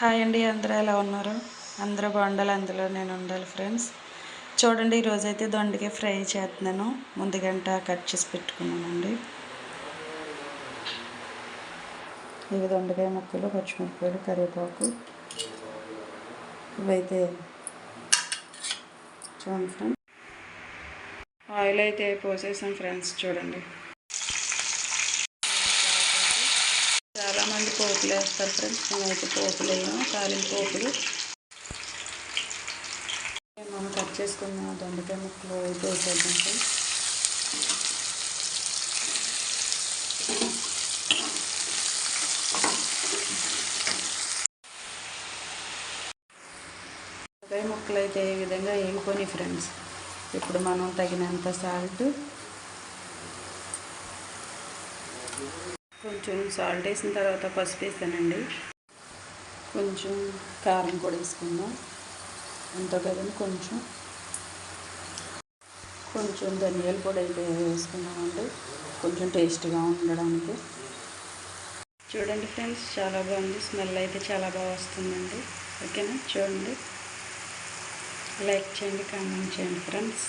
Hi అండి అందరూ ఎలా ఉన్నారు? అందరూ బాగుండాలి అందులో నేను ఉండాలి ఫ్రెండ్స్. చూడండి ఈరోజైతే దొండకాయ ఫ్రై చేస్తున్నాను. ముందుగంట కట్ చేసి పెట్టుకున్నానండి. ఇవి దొండకాయ ముక్కలు పచ్చిమిరపకాయలు కరివేపాకు. ఇవైతే చూడండి ఫ్రెండ్స్. ఆయిల్ అయితే పోసేసాం ఫ్రెండ్స్ చూడండి. పోపులు వేస్తారు ఫ్రెండ్స్. మేమైతే పోపులు వేయము తాలింపు పోపులు. మనం కట్ చేసుకున్న దొండకాయ ముక్కలు అయితే వేసేద్దాం ఫ్రెండ్స్. దొండకాయ ముక్కలు అయితే ఈ విధంగా వేగుకొని ఫ్రెండ్స్ ఇప్పుడు మనం తగినంత సాల్ట్ కొంచెం సాల్ట్ వేసిన తర్వాత పసుపు వేసానండి కొంచెం కారం కూడా వేసుకుందాం. అంతే కదండి కొంచెం. కొంచెం ధనియాల పొడి అయితే వేసుకున్నామండి కొంచెం టేస్ట్గా ఉండడానికి. చూడండి ఫ్రెండ్స్ చాలా బాగుంది. స్మెల్ అయితే చాలా బాగా వస్తుందండి. ఓకేనా? చూడండి. లైక్ చేయండి కామెంట్ చేయండి ఫ్రెండ్స్.